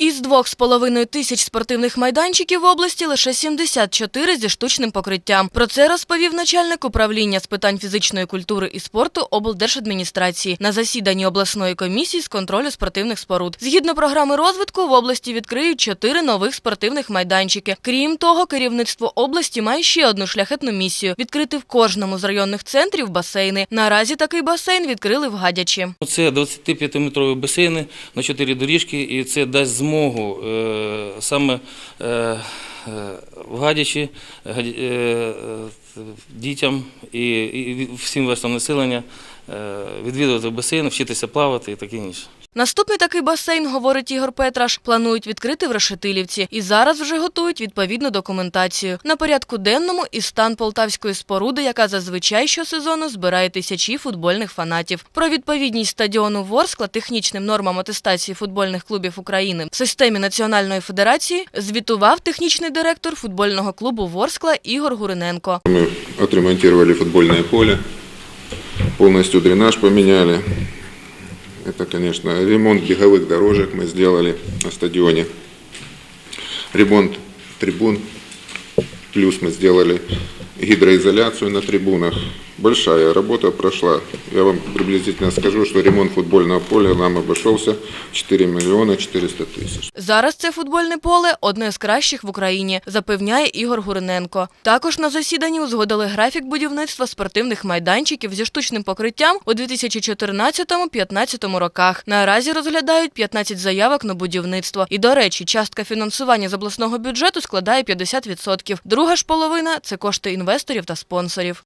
И Двох з половиною тисяч спортивних майданчиків в області лише 74 зі штучним покриттям. Про це розповів начальник управління з питань фізичної культури і спорту облдержадміністрації на засіданні обласної комісії з контролю спортивних споруд. Згідно програми розвитку, в області відкриють чотири нових спортивних майданчики. Крім того, керівництво області має ще одну шляхетну місію відкрити в кожному з районних центрів басейни. Наразі такий басейн відкрили в Гадячі. Це 25-метрові басейни на 4 доріжки, і це дасть змогу е, саме е, е, в Гадячі дітям і, всім верствам населення відвідувати басейн, вчитися плавати і таке інше. Наступний такий басейн, говорить Ігор Петраш, планують відкрити в Решетилівці і зараз вже готують відповідну документацію. На порядку денному і стан полтавської споруди, яка зазвичай щосезону збирає тисячі футбольних фанатів. Про відповідність стадіону Ворскла технічним нормам атестації футбольних клубів України в системі Національної федерації звітував технічний директор футбольного клубу Ворскла Ігор Гуриненко. Мы отремонтировали футбольное поле, полностью дренаж поменяли. Это, конечно, ремонт беговых дорожек мы сделали на стадионе. Ремонт трибун. Плюс мы сделали гидроизоляцию на трибунах. Большая работа прошла. Я вам приблизительно скажу, что ремонт футбольного поля нам обошелся 4 миллиона 400 тысяч. Зараз це футбольне поле одне з кращих в Україні, запевняє Ігор Гуриненко. Також на засіданні узгодили графік будівництва спортивних майданчиків зі штучним покриттям у 2014-2015 роках. Наразі розглядають 15 заявок на будівництво. І, до речі, частка фінансування з обласного бюджету складає 50%. Друга ж половина це кошти інвесторів та спонсорів.